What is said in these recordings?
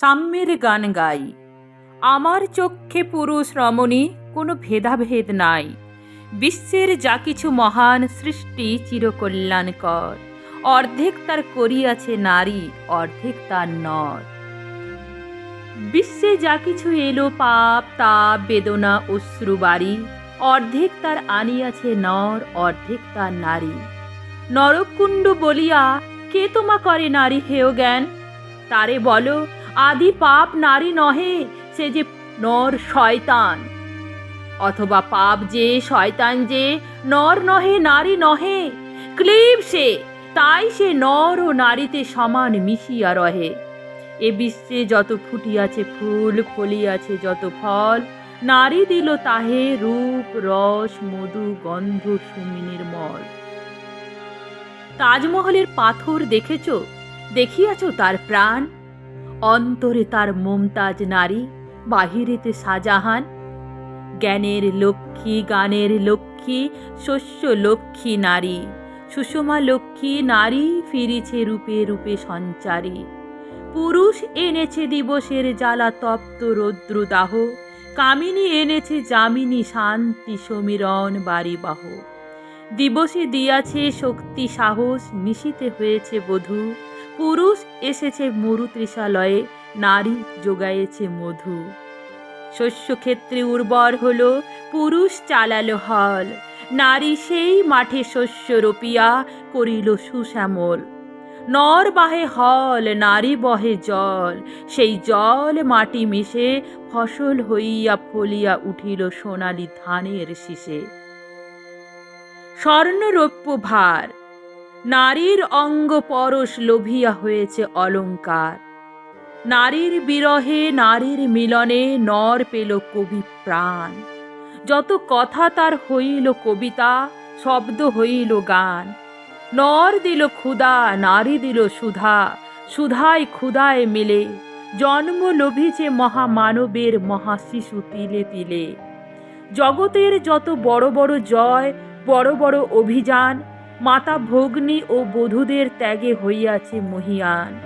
সাম্যের গান গাই। আমার চক্ষে পুরুষ রমণী, কোনো ভেদাভেদ নাই। বিশ্বের যা কিছু মহান সৃষ্টি চিরকল্যাণকর। অর্ধেক তার করিয়াছে নারী, অর্ধেক তার নর। বিশ্বে যা কিছু এলো পাপ, তাপ, বেদনা, অশ্রু, বাড়ি, অর্ধেক তার আনিয়াছে নর, অর্ধেক তার নারী। নরকুণ্ড বলিয়া কে তোমা করে নারী হেয় জ্ঞান? তারে বলো আদি পাপ নারী নহে, সে যে নর শয়তান। অথবা পাপ যে শয়তান যে নর নহে, নারী নহে, ক্লিব সে, তাই সে নর ও নারীতে সমান মিশিয়া রহে। এ বিশ্বে যত ফুটিয়াছে ফুল, ফলিয়াছে যত ফল, নারী দিল তাহে রূপ, রস, মধু, গন্ধ সুমিনির্মল তাজমহলের পাথর দেখেছ? দেখিয়াছ তার প্রাণ? অন্তরে তার মমতাজ নারী, বাহিরেতে শাহজাহান। জ্ঞানের লক্ষ্মী, গানের লক্ষ্মী, শস্য লক্ষ্মী নারী। সুষমা লক্ষ্মী নারী ফিরিছে রূপে রূপে সঞ্চারী। পুরুষ এনেছে দিবসের জ্বালা তপ্ত রৌদ্রদাহ। কামিনী এনেছে যামিনী শান্তি সমীরণ বাড়িবাহ দিবসে দিয়াছে শক্তি সাহস নিশিতে হয়েছে বধূ। পুরুষ এসেছে মরুতৃষালয়ে, নারী যোগায়েছে মধু। শস্যক্ষেত্রে উর্বর হলো, পুরুষ চালালো হল। নারী সেই মাঠে শস্য রোপিয়া করিল সুশ্যামল। নর বাহে হল, নারী বহে জল। সেই জল মাটি মিশে ফসল হইয়া ফলিয়া উঠিল সোনালি ধানের শীষে। স্বর্ণরৌপ্য ভার নারীর অঙ্গ পরশ লোভিয়া হয়েছে অলংকার নারীর বিরহে, নারীর মিলনে নর পেল কবি প্রাণ। যত কথা তার হইল কবিতা, শব্দ হইল গান। নর দিল ক্ষুধা, নারী দিল সুধা সুধায় ক্ষুধায় মিলে। জন্ম লোভিছে মহামানবের মহাশিশু তিলে তিলে। জগতের যত বড় বড় জয়, বড় বড় অভিযান মাতা ভগ্নী ও বধূদের ত্যাগে হইয়াছে মহিয়ান।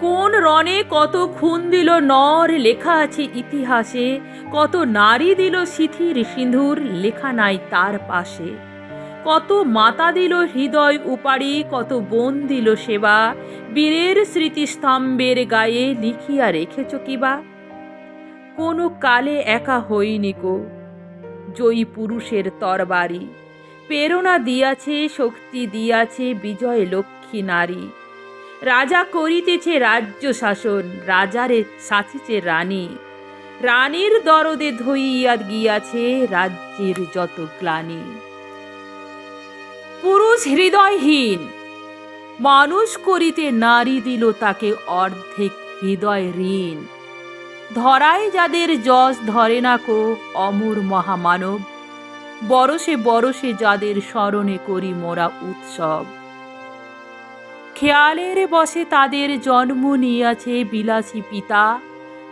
কোন রণে কত খুন দিল নর লেখা আছে ইতিহাসে, কত নারী দিল সিথির সিঁদুর লেখা নাই তার পাশে। কত মাতা দিল হৃদয় উপাড়ি, কত বোন দিল সেবা, বীরের স্মৃতিস্তম্ভের গায়ে লিখিয়া রেখেছ কিবা? কোনো কালে একা হইনি কো জয়ী পুরুষের তরবারি। প্রেরণা দিয়াছে, শক্তি দিয়াছে বিজয় লক্ষ্মী নারী। রাজা করিতেছে রাজ্য শাসন, রাজারে সাচিছে রানী। রানীর দরদে ধইয়া গিয়াছে রাজ্যের যত গ্লানি। পুরুষ হৃদয়হীন, মানুষ করিতে নারী দিল তাকে অর্ধেক হৃদয় ঋণ। ধরায় যাদের যশ ধরে না কো অমর মহামানব। বরসে বরসে যাদের স্মরণে করি মোরা উৎসব। খেয়ালের বসে তাদের জন্ম নিয়াছে বিলাসী পিতা,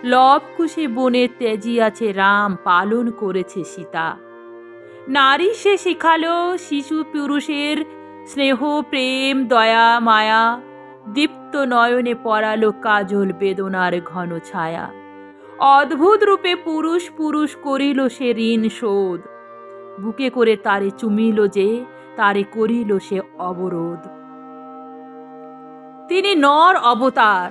লবকুশে বনে তেজিয়াছে রাম, পালন করেছে সীতা। নারী সে শিখালো শিশু পুরুষের স্নেহ, প্রেম, দয়া, মায়া, দীপ্ত নয়নে পড়ালো কাজল বেদনার ঘন ছায়া। অদ্ভুত রূপে পুরুষ পুরুষ করিল সে ঋণ শোধ। বুকে করে তারে চুমিল যে, তারে করিল সে অবরোধ। তিনি নর অবতার,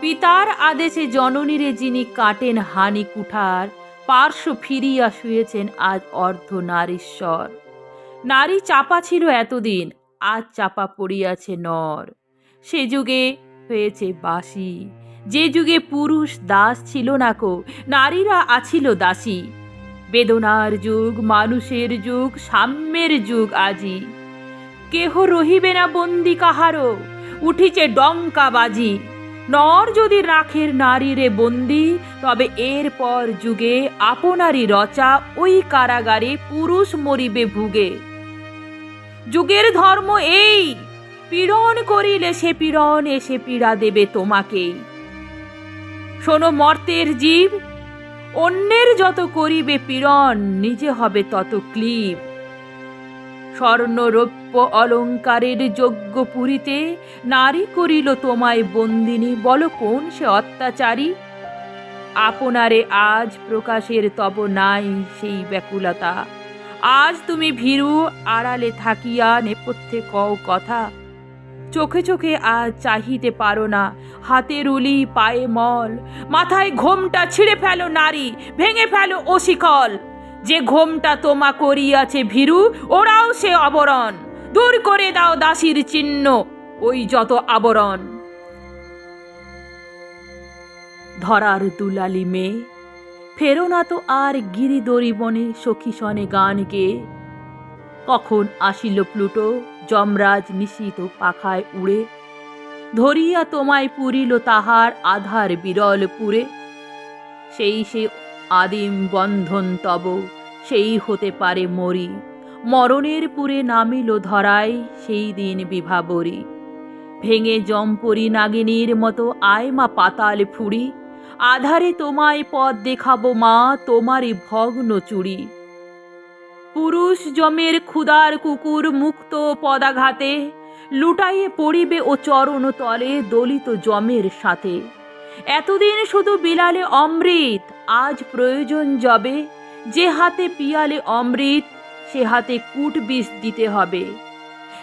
পিতার আদেশে জননীরে যিনি কাটেন হানি কুঠার, পার্শ্ব ফিরিয়া শুয়েছেন আজ অর্ধ নারীশ্বর। নারী চাপা ছিল এতদিন, আজ চাপা পড়িয়াছে নর। সে যুগে হয়েছে বাসি যে যুগে পুরুষ দাস ছিল না কো, নারীরা আছিল দাসী। বেদনার যুগ, মানুষের যুগ, সাম্যের যুগ আজি। কেহ রহিবে না বন্দি কাহারো উঠিছে ডঙ্কা বাজি নর যদি রাখের নারীরে বন্দি, তবে এরপর যুগে আপনারই রচা ওই কারাগারে পুরুষ মরিবে ভুগে। যুগের ধর্ম এই, পীড়ন করিলে সে পীড়ন, এসে পীড়া দেবে তোমাকেই। শোনো মর্তের জীব অন্যের যত করিবে পীড়ন, নিজে হবে তত ক্লিব স্বর্ণ রৌপ্য অলঙ্কারের যোগ্য পুরীতে নারী করিল তোমায় বন্দিনী, বল কোন সে অত্যাচারী? আপনারে আজ প্রকাশের তব নাই সেই ব্যাকুলতা। আজ তুমি ভীরু আড়ালে থাকিয়া নেপথ্যে কও কথা। চোখে চোখে আজ চাহিতে পারো না। হাতে রুলি, পায়ে মল, মাথায় ঘোমটা ছিঁড়ে ফেলো নারী, ভেঙে ফেলো ওশিকল যে ঘোমটা তোমা করিয়াছে ভীরু, ওরাও সে আবরণ দূর করে দাও দাসীর চিহ্ন, ওই যত আবরণ। ধরার দুলালি মেয়ে, ফেরো না তো আর গিরিদরি বনে সখী সনে গান গেয়ে কখন আসিল প্লুটো যমরাজ নিশিত পাখায় উড়ে, ধরিয়া তোমায় পুরিল তাহার আধার বিরল পুরে সেই সে আদিম বন্ধন তব, সেই হতে পারে মরি। মরণের পুরে নামিল ধরায় সেই দিন বিভাবরী। ভেঙে জম্পরি নাগিনীর মতো আয়মা পাতাল ফুড়ি। আধারে তোমায় পথ দেখাবো মা, তোমারই ভগ্ন চুড়ি। পুরুষ জমের ক্ষুদার কুকুর মুক্ত পদাঘাতে, লুটাইয়ে পড়িবে ও চরণ তলে দলিত জমের সাথে। এতদিন শুধু বিলালে অমৃত, আজ প্রয়োজন যবে যে হাতে পিয়ালে অমৃত, সে হাতে কূট বিষ দিতে হবে।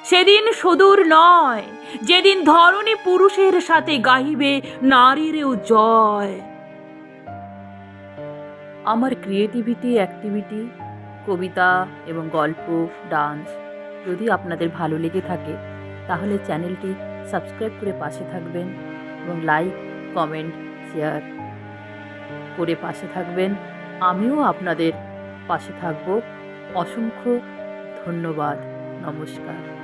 সেদিন সুদূর নয়, যেদিন ধরনী পুরুষের সাথে গাহিবে নারীরেও জয়। আমার ক্রিয়েটিভিটি, অ্যাক্টিভিটি কবিতা এবং গল্প, ডান্স যদি আপনাদের ভালো লেগে থাকে, তাহলে চ্যানেলটি সাবস্ক্রাইব করে পাশে থাকবেন এবং লাইক, কমেন্ট, শেয়ার করে পাশে থাকবেন। আমিও আপনাদের পাশে থাকব। অসংখ্য ধন্যবাদ। নমস্কার।